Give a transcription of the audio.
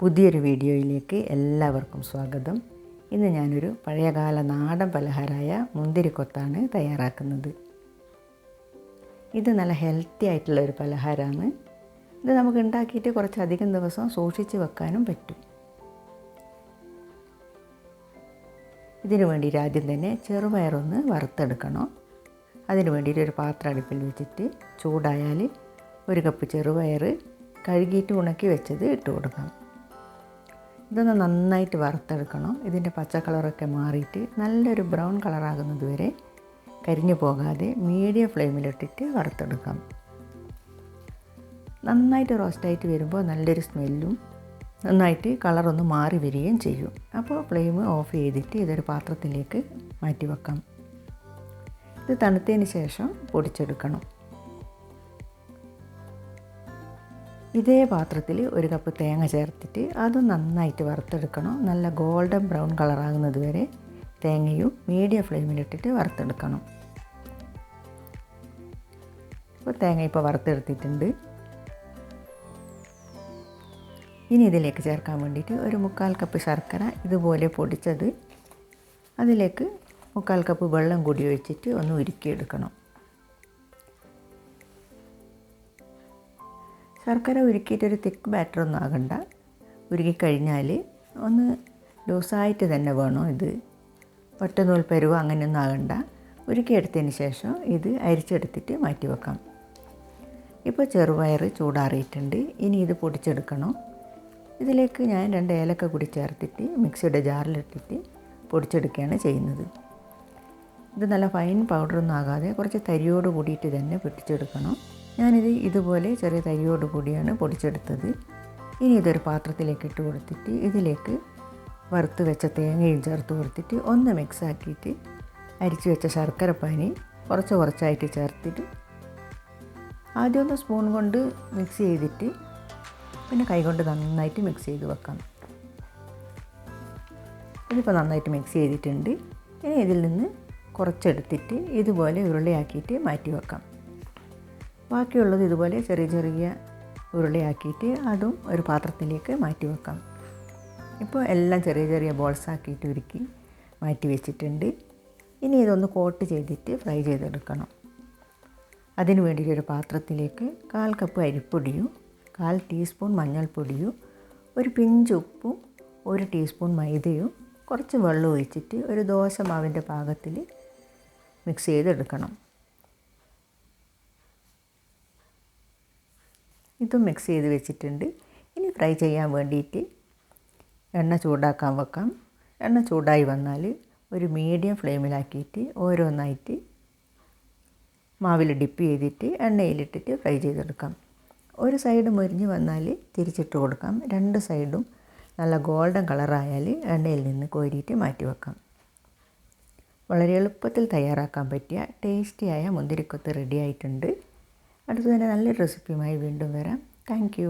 പുതിയൊരു വീഡിയോയിലേക്ക് എല്ലാവർക്കും സ്വാഗതം. ഇന്ന് ഞാനൊരു പഴയകാല നാടൻ പലഹാരമായ മുന്തിരിക്കൊത്താണ് തയ്യാറാക്കുന്നത്. ഇത് നല്ല ഹെൽത്തി ആയിട്ടുള്ള ഒരു പലഹാരമാണ്. ഇത് നമുക്ക് ഉണ്ടാക്കിയിട്ട് കുറച്ചധികം ദിവസം സൂക്ഷിച്ച് വെക്കാനും പറ്റും. ഇതിനു വേണ്ടിയിട്ട് ആദ്യം തന്നെ ചെറുപയറൊന്ന് വറുത്തെടുക്കണം. അതിന് വേണ്ടിയിട്ട് ഒരു പാത്രം അടുപ്പിൽ വെച്ചിട്ട് ചൂടായാൽ ഒരു കപ്പ് ചെറുപയർ കഴുകിയിട്ട് ഉണക്കി വെച്ചത് ഇട്ട് കൊടുക്കാം ഇതൊന്ന് നന്നായിട്ട് വറുത്തെടുക്കണം. ഇതിന്റെ പച്ച കളറൊക്കെ മാറിയിട്ട് നല്ലൊരു ബ്രൗൺ കളറാകുന്നത് വരെ കരിഞ്ഞു പോകാതെ മീഡിയം ഫ്ലെയിമിലിട്ടിട്ട് വറുത്തെടുക്കാം. നന്നായിട്ട് റോസ്റ്റായിട്ട് വരുമ്പോൾ നല്ലൊരു സ്മെല്ലും നന്നായിട്ട് കളറൊന്ന് മാറി വരികയും ചെയ്യും. അപ്പോൾ ഫ്ലെയിം ഓഫ് ചെയ്തിട്ട് ഇതൊരു പാത്രത്തിലേക്ക് മാറ്റി വെക്കാം ഇത് തണുത്തതിന് ശേഷം പൊടിച്ചെടുക്കണം. ഇതേ പാത്രത്തിൽ ഒരു കപ്പ് തേങ്ങ ചേർത്തിട്ട് അത് നന്നായിട്ട് വറുത്തെടുക്കണം. നല്ല ഗോൾഡൻ ബ്രൗൺ കളറാകുന്നത് വരെ തേങ്ങയും മീഡിയം ഫ്ലെയിമിലിട്ടിട്ട് വറുത്തെടുക്കണം. ഇപ്പോൾ തേങ്ങ ഇപ്പോൾ വറുത്തെടുത്തിട്ടുണ്ട്. ഇനി ഇതിലേക്ക് ചേർക്കാൻ വേണ്ടിയിട്ട് ഒരു മുക്കാൽ കപ്പ് ശർക്കര ഇതുപോലെ പൊടിച്ചത് അതിലേക്ക് മുക്കാൽ കപ്പ് വെള്ളം കൂടി ഒഴിച്ചിട്ട് ഒന്ന് ഉരുക്കിയെടുക്കണം. ശർക്കര ഉരുക്കിയിട്ടൊരു തിക്ക് ബാറ്റർ ഒന്നും ആകണ്ട. ഉരുക്കിക്കഴിഞ്ഞാൽ ഒന്ന് ലൂസായിട്ട് തന്നെ വേണം ഇത്? ഒറ്റനൂൽ പരുവോ അങ്ങനെയൊന്നും ആകണ്ട. ഉരുക്കിയെടുത്തതിന് ശേഷം ഇത് അരിച്ചെടുത്തിട്ട് മാറ്റി വെക്കാം. ഇപ്പോൾ ചെറുപയർ ചൂടാറിയിട്ടുണ്ട്. ഇനി ഇത് പൊടിച്ചെടുക്കണം. ഇതിലേക്ക് ഞാൻ രണ്ട് ഏലക്ക കൂടി ചേർത്തിട്ട് മിക്സിയുടെ ജാറിലിട്ടിട്ട് പൊടിച്ചെടുക്കുകയാണ് ചെയ്യുന്നത്. ഇത് നല്ല ഫൈൻ പൗഡറൊന്നും ആകാതെ കുറച്ച് തരിയോട് കൂടിയിട്ട് തന്നെ പൊടിച്ചെടുക്കണം ഞാനിത് ഇതുപോലെ ചെറിയ തരിയോട് കൂടിയാണ് പൊടിച്ചെടുത്തത്. ഇനി ഇതൊരു പാത്രത്തിലേക്ക് ഇട്ട് കൊടുത്തിട്ട് ഇതിലേക്ക് വറുത്ത് വെച്ച തേങ്ങയും ചേർത്ത് കൊടുത്തിട്ട് ഒന്ന് മിക്സ് ആക്കിയിട്ട് വെച്ച വെച്ച ശർക്കരപ്പാനി കുറച്ച് കുറച്ചായിട്ട് ചേർത്തിട്ട് ആദ്യം ഒന്ന് സ്പൂൺ കൊണ്ട് മിക്സ് ചെയ്തിട്ട് പിന്നെ കൈകൊണ്ട് നന്നായിട്ട് മിക്സ് ചെയ്ത് വെക്കാം. ഇതിപ്പോൾ നന്നായിട്ട് മിക്സ് ചെയ്തിട്ടുണ്ട്. ഇനി ഇതിൽ നിന്ന് കുറച്ചെടുത്തിട്ട് ഇതുപോലെ ഉരുളയാക്കിയിട്ട് മാറ്റി വെക്കാം. ബാക്കിയുള്ളത് ഇതുപോലെ ചെറിയ ചെറിയ ഉരുളയാക്കിയിട്ട് അതും ഒരു പാത്രത്തിലേക്ക് മാറ്റി വെക്കാം. ഇപ്പോൾ എല്ലാം ചെറിയ ചെറിയ ബോൾസ് ആക്കിയിട്ട് ഉരുക്കി മാറ്റി വെച്ചിട്ടുണ്ട്. ഇനി ഇതൊന്ന് കോട്ട് ചെയ്തിട്ട് ഫ്രൈ ചെയ്തെടുക്കണം. അതിന് വേണ്ടിയിട്ട് ഒരു പാത്രത്തിലേക്ക് കാൽ കപ്പ് അരിപ്പൊടിയും കാൽ ടീസ്പൂൺ മഞ്ഞൾപ്പൊടിയും ഒരു പിഞ്ച് ഉപ്പും ഒരു ടീസ്പൂൺ മൈദയും കുറച്ച് വെള്ളം ഒഴിച്ചിട്ട് ഒരു ദോശ മാവിന്റെ പാകത്തിൽ മിക്സ് ചെയ്തെടുക്കണം. ഇതും മിക്സ് ചെയ്ത് വെച്ചിട്ടുണ്ട്. ഇനി ഫ്രൈ ചെയ്യാൻ വേണ്ടിയിട്ട് എണ്ണ ചൂടാക്കാൻ വെക്കാം. എണ്ണ ചൂടായി വന്നാൽ ഒരു മീഡിയം ഫ്ലെയിമിലാക്കിയിട്ട് ഓരോന്നായിട്ട് മാവിൽ ഡിപ്പ് ചെയ്തിട്ട് എണ്ണയിലിട്ടിട്ട് ഫ്രൈ ചെയ്തെടുക്കാം. ഒരു സൈഡ് മുരിഞ്ഞ് വന്നാൽ തിരിച്ചിട്ട് കൊടുക്കാം. രണ്ട് സൈഡും നല്ല ഗോൾഡൻ കളറായാൽ എണ്ണയിൽ നിന്ന് കോരിയിട്ട് മാറ്റി വെക്കാം. വളരെ എളുപ്പത്തിൽ തയ്യാറാക്കാൻ പറ്റിയ ടേസ്റ്റിയായ മുന്തിരിക്കൊത്ത് റെഡി ആയിട്ടുണ്ട്. അടുത്ത് തന്നെ നല്ലൊരു റെസിപ്പിയുമായി വീണ്ടും വരാം. താങ്ക്